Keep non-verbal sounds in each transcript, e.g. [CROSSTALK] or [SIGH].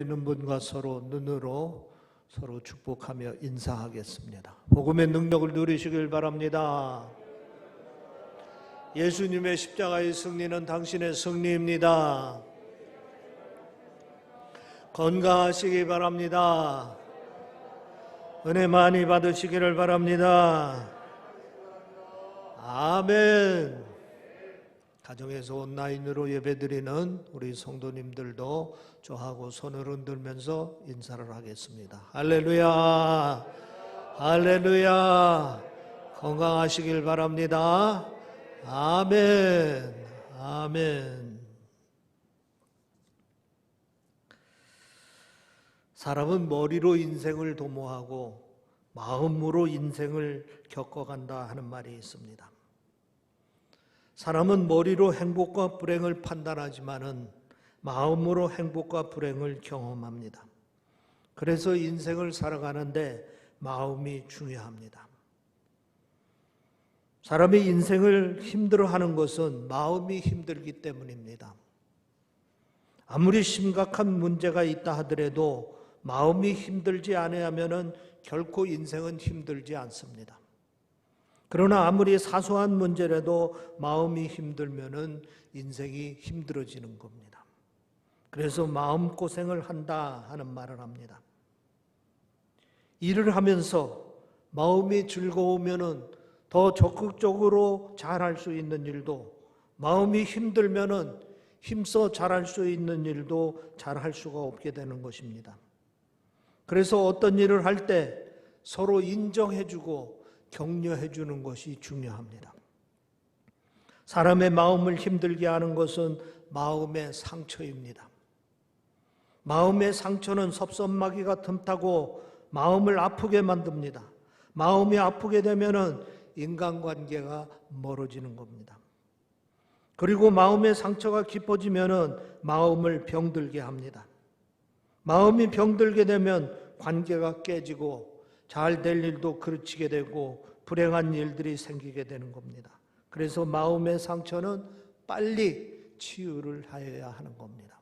있는 분과 서로 눈으로 서로 축복하며 인사하겠습니다. 복음의 능력을 누리시길 바랍니다. 예수님의 십자가의 승리는 당신의 승리입니다. 건강하시기 바랍니다. 은혜 많이 받으시기를 바랍니다. 아멘. 가정에서 온 라인으로 예배드리는 우리 성도님들도 저하고 손을 흔들면서 인사를 하겠습니다. 할렐루야! 할렐루야! 건강하시길 바랍니다. 아멘! 아멘! 사람은 머리로 인생을 도모하고 마음으로 인생을 겪어간다 하는 말이 있습니다. 사람은 머리로 행복과 불행을 판단하지만은 마음으로 행복과 불행을 경험합니다. 그래서 인생을 살아가는데 마음이 중요합니다. 사람이 인생을 힘들어하는 것은 마음이 힘들기 때문입니다. 아무리 심각한 문제가 있다 하더라도 마음이 힘들지 않으면은 결코 인생은 힘들지 않습니다. 그러나 아무리 사소한 문제라도 마음이 힘들면은 인생이 힘들어지는 겁니다. 그래서 마음 고생을 한다 하는 말을 합니다. 일을 하면서 마음이 즐거우면은 더 적극적으로 잘할 수 있는 일도 마음이 힘들면은 힘써 잘할 수 있는 일도 잘할 수가 없게 되는 것입니다. 그래서 어떤 일을 할 때 서로 인정해주고 격려해 주는 것이 중요합니다. 사람의 마음을 힘들게 하는 것은 마음의 상처입니다. 마음의 상처는 섭섭마귀가 틈타고 마음을 아프게 만듭니다. 마음이 아프게 되면은 인간관계가 멀어지는 겁니다. 그리고 마음의 상처가 깊어지면은 마음을 병들게 합니다. 마음이 병들게 되면 관계가 깨지고 잘 될 일도 그르치게 되고 불행한 일들이 생기게 되는 겁니다. 그래서 마음의 상처는 빨리 치유를 하여야 하는 겁니다.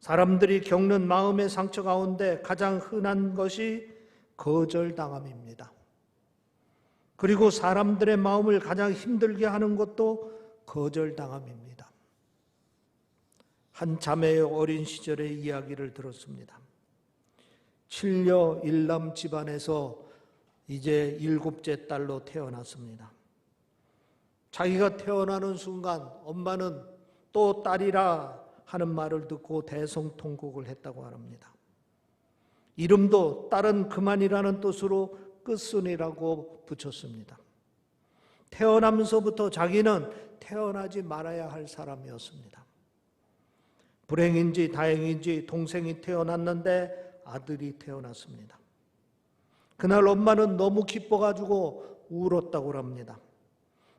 사람들이 겪는 마음의 상처 가운데 가장 흔한 것이 거절당함입니다. 그리고 사람들의 마음을 가장 힘들게 하는 것도 거절당함입니다. 한 자매의 어린 시절의 이야기를 들었습니다. 7녀 일남 집안에서 이제 일곱째 딸로 태어났습니다. 자기가 태어나는 순간 엄마는 또 딸이라 하는 말을 듣고 대성통곡을 했다고 합니다. 이름도 딸은 그만이라는 뜻으로 끝순이라고 붙였습니다. 태어나면서부터 자기는 태어나지 말아야 할 사람이었습니다. 불행인지 다행인지 동생이 태어났는데 아들이 태어났습니다. 그날 엄마는 너무 기뻐가지고 울었다고 합니다.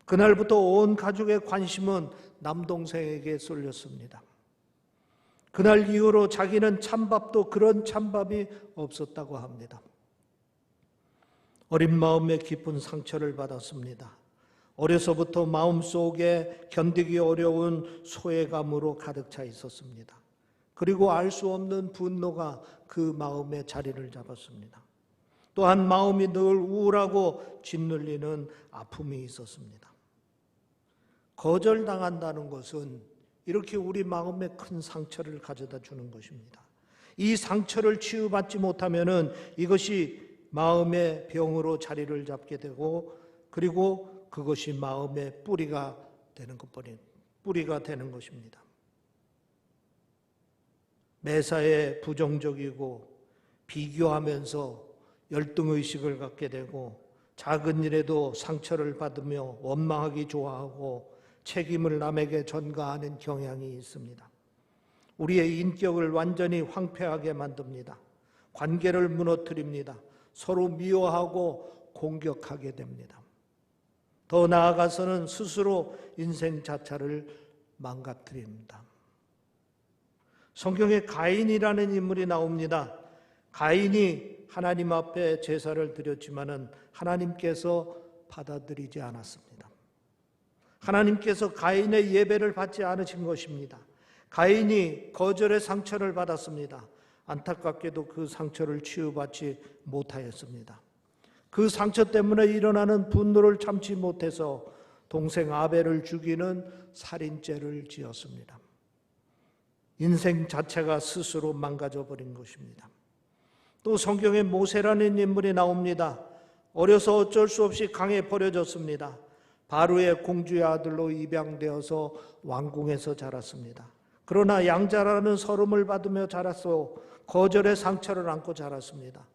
그날부터 온 가족의 관심은 남동생에게 쏠렸습니다. 그날 이후로 자기는 찬밥도 그런 찬밥이 없었다고 합니다. 어린 마음에 깊은 상처를 받았습니다. 어려서부터 마음속에 견디기 어려운 소외감으로 가득 차 있었습니다. 그리고 알 수 없는 분노가 그 마음에 자리를 잡았습니다. 또한 마음이 늘 우울하고 짓눌리는 아픔이 있었습니다. 거절당한다는 것은 이렇게 우리 마음에 큰 상처를 가져다 주는 것입니다. 이 상처를 치유받지 못하면은 이것이 마음의 병으로 자리를 잡게 되고 그리고 그것이 마음의 뿌리가 되는 것뿐인 뿌리가 되는 것입니다. 매사에 부정적이고 비교하면서 열등의식을 갖게 되고 작은 일에도 상처를 받으며 원망하기 좋아하고 책임을 남에게 전가하는 경향이 있습니다. 우리의 인격을 완전히 황폐하게 만듭니다. 관계를 무너뜨립니다. 서로 미워하고 공격하게 됩니다. 더 나아가서는 스스로 인생 자체를 망가뜨립니다. 성경에 가인이라는 인물이 나옵니다. 가인이 하나님 앞에 제사를 드렸지만은 하나님께서 받아들이지 않았습니다. 하나님께서 가인의 예배를 받지 않으신 것입니다. 가인이 거절의 상처를 받았습니다. 안타깝게도 그 상처를 치유받지 못하였습니다. 그 상처 때문에 일어나는 분노를 참지 못해서 동생 아벨을 죽이는 살인죄를 지었습니다. 인생 자체가 스스로 망가져 버린 것입니다. 또 성경에 모세라는 인물이 나옵니다. 어려서 어쩔 수 없이 강에 버려졌습니다. 바로의 공주의 아들로 입양되어서 왕궁에서 자랐습니다. 그러나 양자라는 서름을 받으며 자랐어 거절의 상처를 안고 자랐습니다.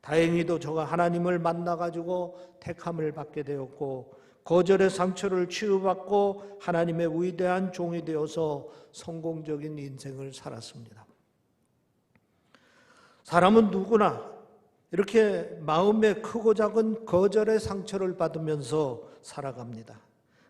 다행히도 저가 하나님을 만나가지고 택함을 받게 되었고 거절의 상처를 치유받고 하나님의 위대한 종이 되어서 성공적인 인생을 살았습니다. 사람은 누구나 이렇게 마음에 크고 작은 거절의 상처를 받으면서 살아갑니다.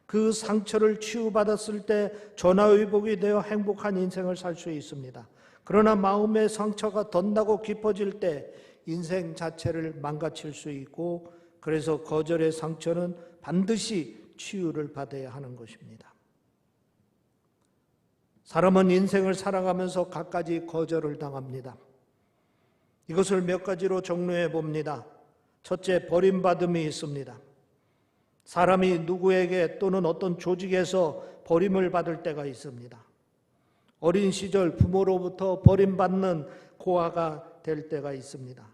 그 상처를 치유받았을 때 전화위복이 되어 행복한 인생을 살 수 있습니다. 그러나 마음의 상처가 덧나고 깊어질 때 인생 자체를 망가칠 수 있고 그래서 거절의 상처는 반드시 치유를 받아야 하는 것입니다. 사람은 인생을 살아가면서 갖가지 거절을 당합니다. 이것을 몇 가지로 정리해 봅니다. 첫째, 버림받음이 있습니다. 사람이 누구에게 또는 어떤 조직에서 버림을 받을 때가 있습니다. 어린 시절 부모로부터 버림받는 고아가 될 때가 있습니다.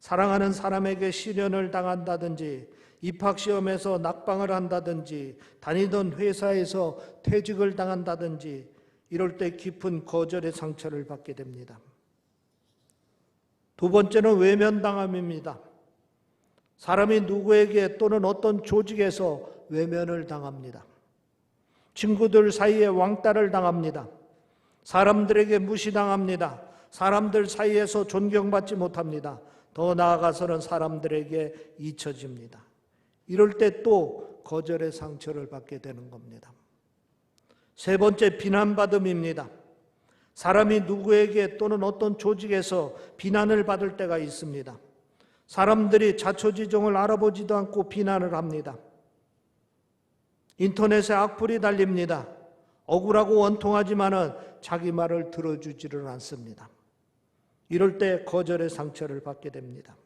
사랑하는 사람에게 시련을 당한다든지 입학시험에서 낙방을 한다든지 다니던 회사에서 퇴직을 당한다든지 이럴 때 깊은 거절의 상처를 받게 됩니다. 두 번째는 외면당함입니다. 사람이 누구에게 또는 어떤 조직에서 외면을 당합니다. 친구들 사이에 왕따를 당합니다. 사람들에게 무시당합니다. 사람들 사이에서 존경받지 못합니다. 더 나아가서는 사람들에게 잊혀집니다. 이럴 때 또 거절의 상처를 받게 되는 겁니다. 세 번째 비난받음입니다. 사람이 누구에게 또는 어떤 조직에서 비난을 받을 때가 있습니다. 사람들이 자초지종을 알아보지도 않고 비난을 합니다. 인터넷에 악플이 달립니다. 억울하고 원통하지만은 자기 말을 들어주지를 않습니다. 이럴 때 거절의 상처를 받게 됩니다.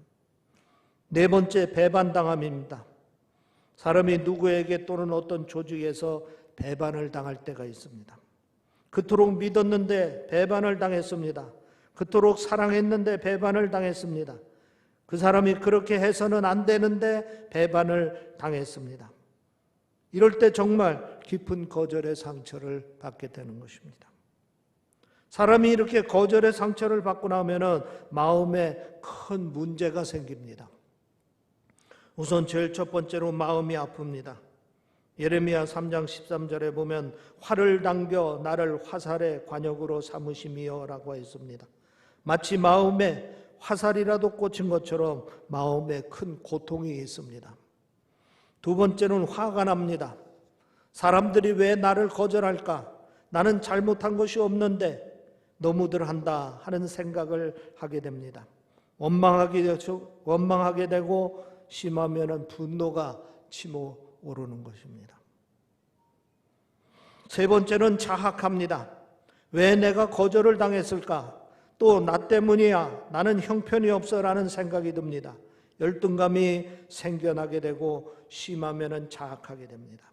네 번째 배반당함입니다. 사람이 누구에게 또는 어떤 조직에서 배반을 당할 때가 있습니다. 그토록 믿었는데 배반을 당했습니다. 그토록 사랑했는데 배반을 당했습니다. 그 사람이 그렇게 해서는 안 되는데 배반을 당했습니다. 이럴 때 정말 깊은 거절의 상처를 받게 되는 것입니다. 사람이 이렇게 거절의 상처를 받고 나면은 마음에 큰 문제가 생깁니다. 우선 제일 첫 번째로 마음이 아픕니다. 예레미야 3장 13절에 보면 활을 당겨 나를 화살의 관역으로 삼으심이여라고 했습니다. 마치 마음에 화살이라도 꽂힌 것처럼 마음에 큰 고통이 있습니다. 두 번째는 화가 납니다. 사람들이 왜 나를 거절할까? 나는 잘못한 것이 없는데 너무들 한다 하는 생각을 하게 됩니다. 원망하게 되고 심하면 분노가 치모 오르는 것입니다. 세 번째는 자학합니다. 왜 내가 거절을 당했을까? 또 나 때문이야. 나는 형편이 없어라는 생각이 듭니다. 열등감이 생겨나게 되고 심하면 자학하게 됩니다.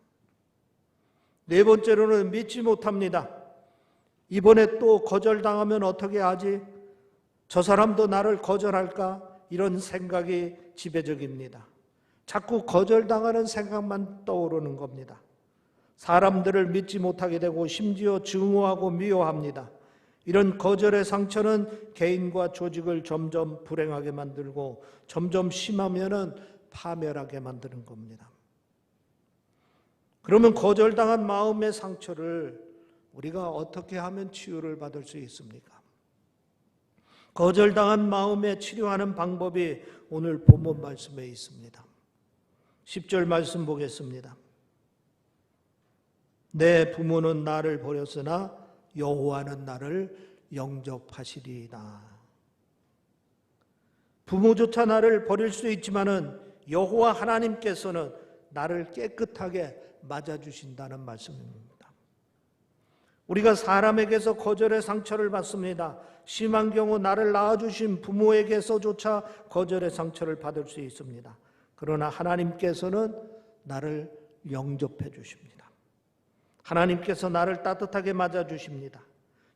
네 번째로는 믿지 못합니다. 이번에 또 거절당하면 어떻게 하지? 저 사람도 나를 거절할까? 이런 생각이 지배적입니다. 자꾸 거절당하는 생각만 떠오르는 겁니다. 사람들을 믿지 못하게 되고 심지어 증오하고 미워합니다. 이런 거절의 상처는 개인과 조직을 점점 불행하게 만들고 점점 심하면은 파멸하게 만드는 겁니다. 그러면 거절당한 마음의 상처를 우리가 어떻게 하면 치유를 받을 수 있습니까? 거절당한 마음에 치료하는 방법이 오늘 본문 말씀에 있습니다. 10절 말씀 보겠습니다. 내 부모는 나를 버렸으나 여호와는 나를 영접하시리이다. 부모조차 나를 버릴 수 있지만은 여호와 하나님께서는 나를 깨끗하게 맞아 주신다는 말씀입니다. 우리가 사람에게서 거절의 상처를 받습니다. 심한 경우 나를 낳아주신 부모에게서조차 거절의 상처를 받을 수 있습니다. 그러나 하나님께서는 나를 영접해 주십니다. 하나님께서 나를 따뜻하게 맞아 주십니다.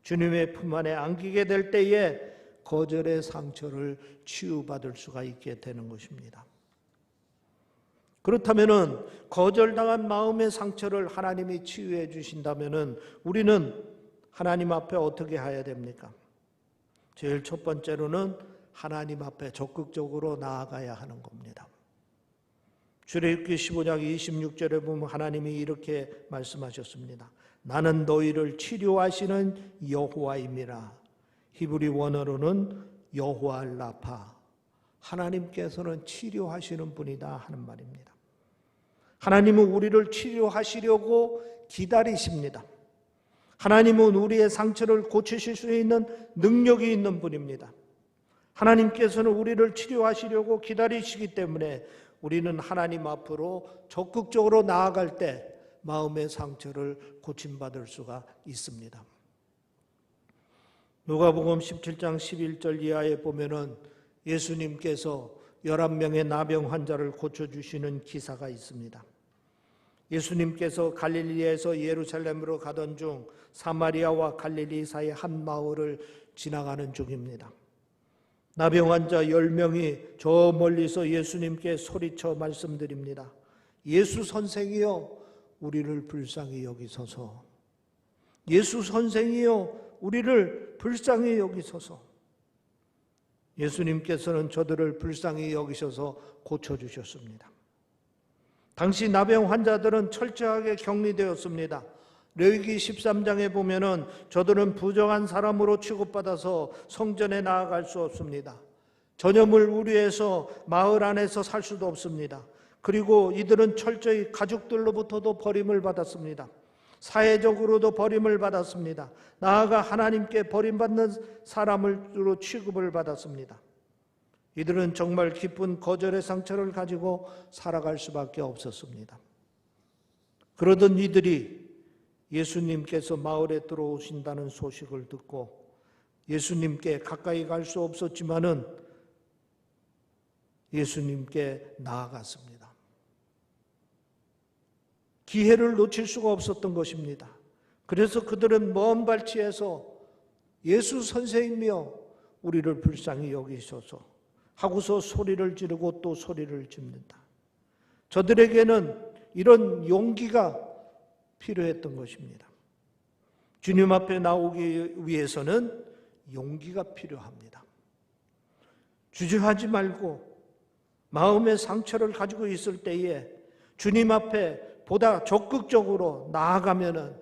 주님의 품 안에 안기게 될 때에 거절의 상처를 치유받을 수가 있게 되는 것입니다. 그렇다면은 거절당한 마음의 상처를 하나님이 치유해 주신다면은 우리는 하나님 앞에 어떻게 해야 됩니까? 제일 첫 번째로는 하나님 앞에 적극적으로 나아가야 하는 겁니다. 출애굽기 15장 26절에 보면 하나님이 이렇게 말씀하셨습니다. 나는 너희를 치료하시는 여호와임이라. 히브리 원어로는 여호와 라파. 하나님께서는 치료하시는 분이다 하는 말입니다. 하나님은 우리를 치료하시려고 기다리십니다. 하나님은 우리의 상처를 고치실 수 있는 능력이 있는 분입니다. 하나님께서는 우리를 치료하시려고 기다리시기 때문에 우리는 하나님 앞으로 적극적으로 나아갈 때 마음의 상처를 고침받을 수가 있습니다. 누가복음 17장 11절 이하에 보면은 예수님께서 11명의 나병 환자를 고쳐주시는 기사가 있습니다. 예수님께서 갈릴리에서 예루살렘으로 가던 중 사마리아와 갈릴리 사이 한 마을을 지나가는 중입니다. 나병 환자 10명이 저 멀리서 예수님께 소리쳐 말씀드립니다. 예수 선생이여 우리를 불쌍히 여기소서. 예수 선생이여 우리를 불쌍히 여기소서. 예수님께서는 저들을 불쌍히 여기셔서 고쳐주셨습니다. 당시 나병 환자들은 철저하게 격리되었습니다. 레위기 13장에 보면은 저들은 부정한 사람으로 취급받아서 성전에 나아갈 수 없습니다. 전염을 우려해서 마을 안에서 살 수도 없습니다. 그리고 이들은 철저히 가족들로부터도 버림을 받았습니다. 사회적으로도 버림을 받았습니다. 나아가 하나님께 버림받는 사람으로 취급을 받았습니다. 이들은 정말 깊은 거절의 상처를 가지고 살아갈 수밖에 없었습니다. 그러던 이들이 예수님께서 마을에 들어오신다는 소식을 듣고 예수님께 가까이 갈 수 없었지만은 예수님께 나아갔습니다. 기회를 놓칠 수가 없었던 것입니다. 그래서 그들은 먼 발치에서 예수 선생이며 우리를 불쌍히 여기셔서 하고서 소리를 지르고 또 소리를 짓는다. 저들에게는 이런 용기가 필요했던 것입니다. 주님 앞에 나오기 위해서는 용기가 필요합니다. 주저하지 말고 마음의 상처를 가지고 있을 때에 주님 앞에 보다 적극적으로 나아가면은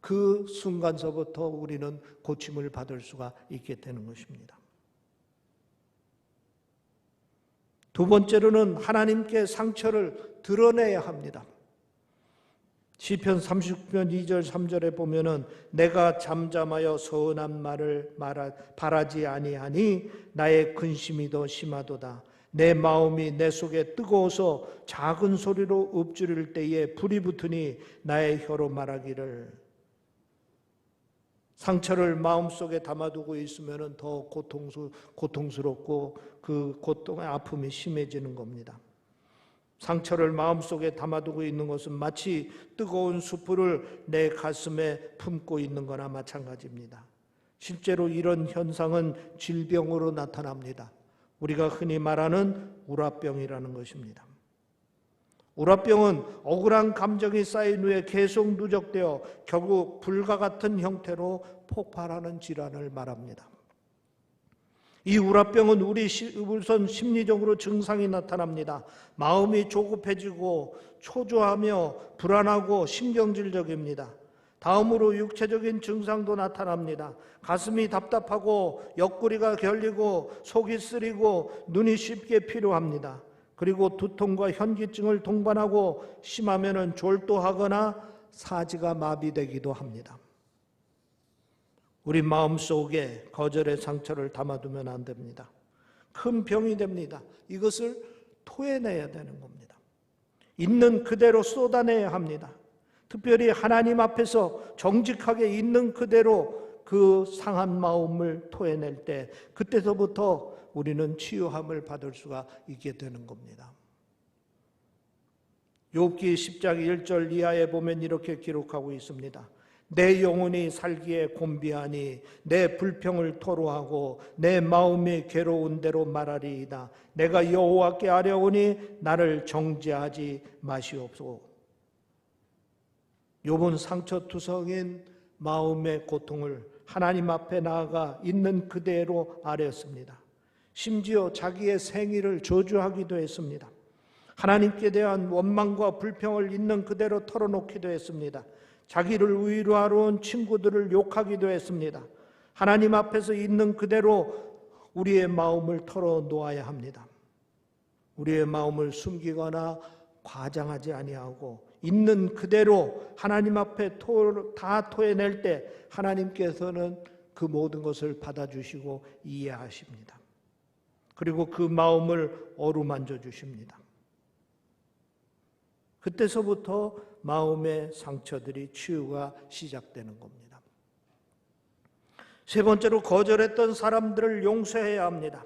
그 순간서부터 우리는 고침을 받을 수가 있게 되는 것입니다. 두 번째로는 하나님께 상처를 드러내야 합니다. 시편 39편 2절 3절에 보면은 내가 잠잠하여 서운한 말을 말하, 바라지 아니하니 나의 근심이 더 심하도다. 내 마음이 내 속에 뜨거워서 작은 소리로 읊조릴 때에 불이 붙으니 나의 혀로 말하기를 상처를 마음속에 담아두고 있으면 더 고통스, 고통스럽고 그 고통의 아픔이 심해지는 겁니다. 상처를 마음속에 담아두고 있는 것은 마치 뜨거운 수풀을 내 가슴에 품고 있는 거나 마찬가지입니다. 실제로 이런 현상은 질병으로 나타납니다. 우리가 흔히 말하는 우라병이라는 것입니다. 우라병은 억울한 감정이 쌓인 후에 계속 누적되어 결국 불과 같은 형태로 폭발하는 질환을 말합니다. 이 우라병은 우리 우선 심리적으로 증상이 나타납니다. 마음이 조급해지고 초조하며 불안하고 신경질적입니다. 다음으로 육체적인 증상도 나타납니다. 가슴이 답답하고 옆구리가 결리고 속이 쓰리고 눈이 쉽게 피로합니다. 그리고 두통과 현기증을 동반하고 심하면 졸도하거나 사지가 마비되기도 합니다. 우리 마음 속에 거절의 상처를 담아두면 안 됩니다. 큰 병이 됩니다. 이것을 토해내야 되는 겁니다. 있는 그대로 쏟아내야 합니다. 특별히 하나님 앞에서 정직하게 있는 그대로 그 상한 마음을 토해낼 때 그때서부터 우리는 치유함을 받을 수가 있게 되는 겁니다. 욥기 10장 1절 이하에 보면 이렇게 기록하고 있습니다. 내 영혼이 살기에 곤비하니 내 불평을 토로하고 내 마음이 괴로운 대로 말하리이다. 내가 여호와께 아뢰오니 나를 정죄하지 마시옵소서. 욥은 상처투성인 마음의 고통을 하나님 앞에 나아가 있는 그대로 아뢰었습니다. 심지어 자기의 생일을 저주하기도 했습니다. 하나님께 대한 원망과 불평을 있는 그대로 털어놓기도 했습니다. 자기를 위로하러 온 친구들을 욕하기도 했습니다. 하나님 앞에서 있는 그대로 우리의 마음을 털어놓아야 합니다. 우리의 마음을 숨기거나 과장하지 아니하고 있는 그대로 하나님 앞에 토, 다 토해낼 때 하나님께서는 그 모든 것을 받아주시고 이해하십니다. 그리고 그 마음을 어루만져 주십니다. 그때서부터 마음의 상처들이 치유가 시작되는 겁니다. 세 번째로 거절했던 사람들을 용서해야 합니다.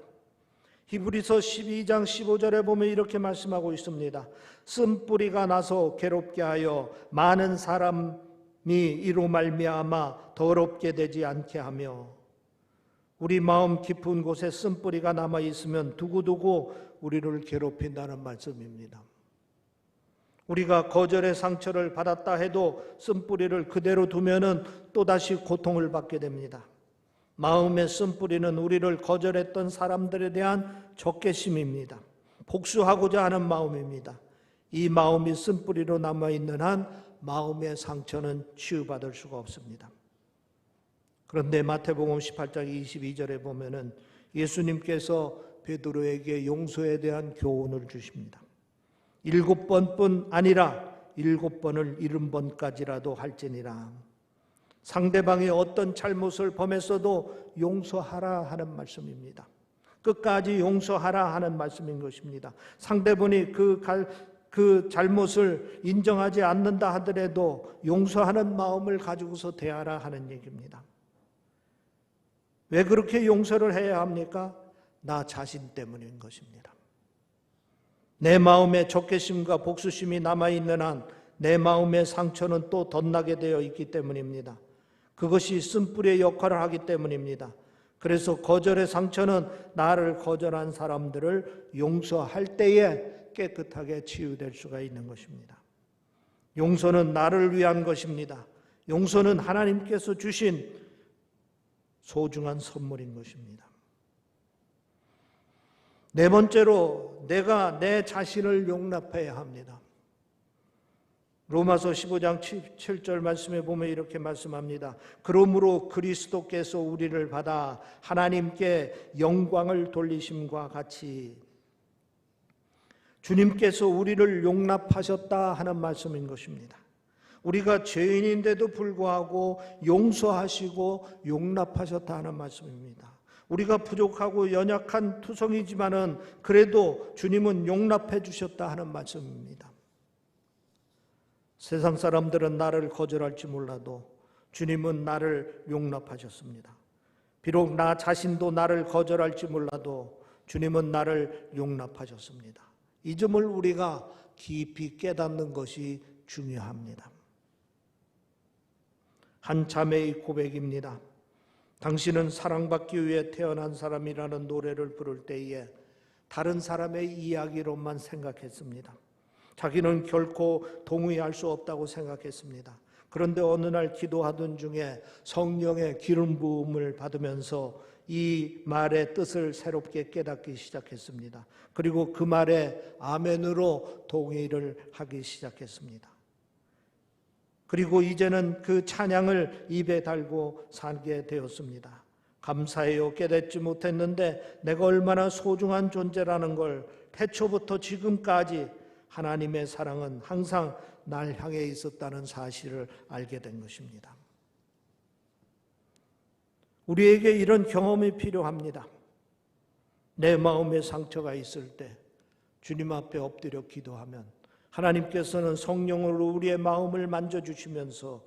히브리서 12장 15절에 보면 이렇게 말씀하고 있습니다. 쓴뿌리가 나서 괴롭게 하여 많은 사람이 이로 말미암아 더럽게 되지 않게 하며 우리 마음 깊은 곳에 쓴뿌리가 남아 있으면 두고두고 우리를 괴롭힌다는 말씀입니다. 우리가 거절의 상처를 받았다 해도 쓴뿌리를 그대로 두면은 또다시 고통을 받게 됩니다. 마음의 쓴뿌리는 우리를 거절했던 사람들에 대한 적개심입니다. 복수하고자 하는 마음입니다. 이 마음이 쓴뿌리로 남아있는 한 마음의 상처는 치유받을 수가 없습니다. 그런데 마태복음 18장 22절에 보면은 예수님께서 베드로에게 용서에 대한 교훈을 주십니다. 일곱 번뿐 아니라 일곱 번을 일흔 번까지라도 할지니라. 상대방이 어떤 잘못을 범했어도 용서하라 하는 말씀입니다. 끝까지 용서하라 하는 말씀인 것입니다. 상대분이 그, 그 잘못을 인정하지 않는다 하더라도 용서하는 마음을 가지고서 대하라 하는 얘기입니다. 왜 그렇게 용서를 해야 합니까? 나 자신 때문인 것입니다. 내 마음에 적개심과 복수심이 남아있는 한 내 마음의 상처는 또 덧나게 되어 있기 때문입니다. 그것이 쓴뿌리의 역할을 하기 때문입니다. 그래서 거절의 상처는 나를 거절한 사람들을 용서할 때에 깨끗하게 치유될 수가 있는 것입니다. 용서는 나를 위한 것입니다. 용서는 하나님께서 주신 소중한 선물인 것입니다. 네 번째로 내가 내 자신을 용납해야 합니다. 로마서 15장 7절 말씀에 보면 이렇게 말씀합니다. 그러므로 그리스도께서 우리를 받아 하나님께 영광을 돌리심과 같이 주님께서 우리를 용납하셨다 하는 말씀인 것입니다. 우리가 죄인인데도 불구하고 용서하시고 용납하셨다 하는 말씀입니다. 우리가 부족하고 연약한 투성이지만은 그래도 주님은 용납해 주셨다 하는 말씀입니다. 세상 사람들은 나를 거절할지 몰라도 주님은 나를 용납하셨습니다. 비록 나 자신도 나를 거절할지 몰라도 주님은 나를 용납하셨습니다. 이 점을 우리가 깊이 깨닫는 것이 중요합니다. 한 자매의 고백입니다. 당신은 사랑받기 위해 태어난 사람이라는 노래를 부를 때에 다른 사람의 이야기로만 생각했습니다. 자기는 결코 동의할 수 없다고 생각했습니다. 그런데 어느 날 기도하던 중에 성령의 기름 부음을 받으면서 이 말의 뜻을 새롭게 깨닫기 시작했습니다. 그리고 그 말에 아멘으로 동의를 하기 시작했습니다. 그리고 이제는 그 찬양을 입에 달고 살게 되었습니다. 감사해요. 깨닫지 못했는데 내가 얼마나 소중한 존재라는 걸 태초부터 지금까지 하나님의 사랑은 항상 날 향해 있었다는 사실을 알게 된 것입니다. 우리에게 이런 경험이 필요합니다. 내 마음에 상처가 있을 때 주님 앞에 엎드려 기도하면 하나님께서는 성령으로 우리의 마음을 만져주시면서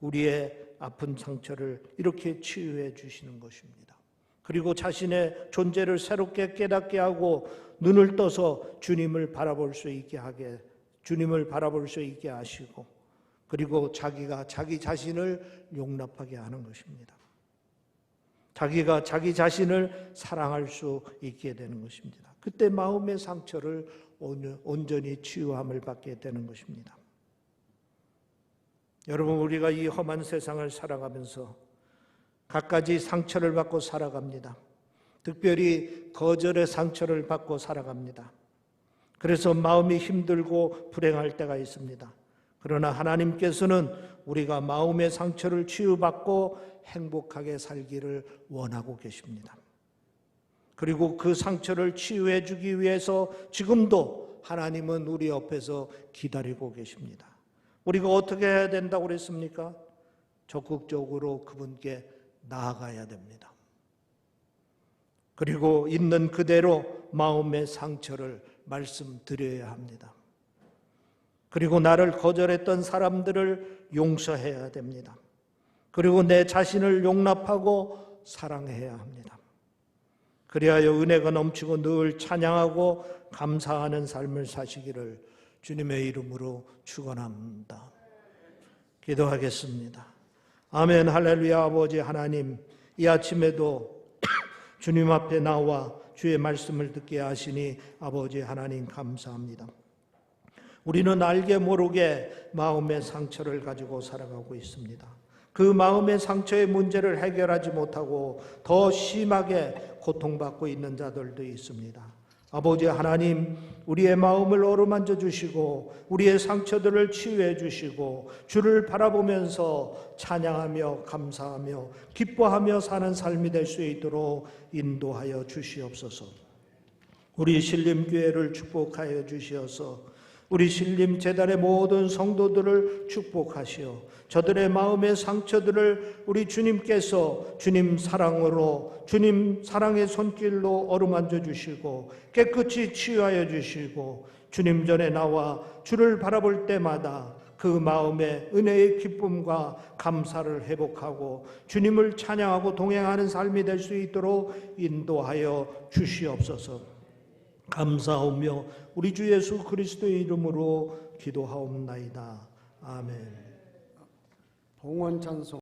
우리의 아픈 상처를 이렇게 치유해 주시는 것입니다. 그리고 자신의 존재를 새롭게 깨닫게 하고 눈을 떠서 주님을 바라볼 수 있게 하게 주님을 바라볼 수 있게 하시고 그리고 자기가 자기 자신을 용납하게 하는 것입니다. 자기가 자기 자신을 사랑할 수 있게 되는 것입니다. 그때 마음의 상처를 온전히 치유함을 받게 되는 것입니다. 여러분 우리가 이 험한 세상을 살아가면서 갖가지 상처를 받고 살아갑니다. 특별히 거절의 상처를 받고 살아갑니다. 그래서 마음이 힘들고 불행할 때가 있습니다. 그러나 하나님께서는 우리가 마음의 상처를 치유받고 행복하게 살기를 원하고 계십니다. 그리고 그 상처를 치유해 주기 위해서 지금도 하나님은 우리 옆에서 기다리고 계십니다. 우리가 어떻게 해야 된다고 그랬습니까? 적극적으로 그분께 나아가야 됩니다. 그리고 있는 그대로 마음의 상처를 말씀드려야 합니다. 그리고 나를 거절했던 사람들을 용서해야 됩니다. 그리고 내 자신을 용납하고 사랑해야 합니다. 그리하여 은혜가 넘치고 늘 찬양하고 감사하는 삶을 사시기를 주님의 이름으로 축원합니다. 기도하겠습니다. 아멘 할렐루야 아버지 하나님 이 아침에도 [COUGHS] 주님 앞에 나와 주의 말씀을 듣게 하시니 아버지 하나님 감사합니다. 우리는 알게 모르게 마음의 상처를 가지고 살아가고 있습니다. 그 마음의 상처의 문제를 해결하지 못하고 더 심하게 고통받고 있는 자들도 있습니다. 아버지 하나님, 우리의 마음을 어루만져 주시고, 우리의 상처들을 치유해 주시고, 주를 바라보면서 찬양하며 감사하며 기뻐하며 사는 삶이 될 수 있도록 인도하여 주시옵소서. 우리 신림교회를 축복하여 주시어서 우리 신림 재단의 모든 성도들을 축복하시어 저들의 마음의 상처들을 우리 주님께서 주님 사랑으로 주님 사랑의 손길로 어루만져 주시고 깨끗이 치유하여 주시고 주님 전에 나와 주를 바라볼 때마다 그 마음의 은혜의 기쁨과 감사를 회복하고 주님을 찬양하고 동행하는 삶이 될 수 있도록 인도하여 주시옵소서. 감사하며 우리 주 예수 그리스도의 이름으로 기도하옵나이다. 아멘. 봉헌 찬송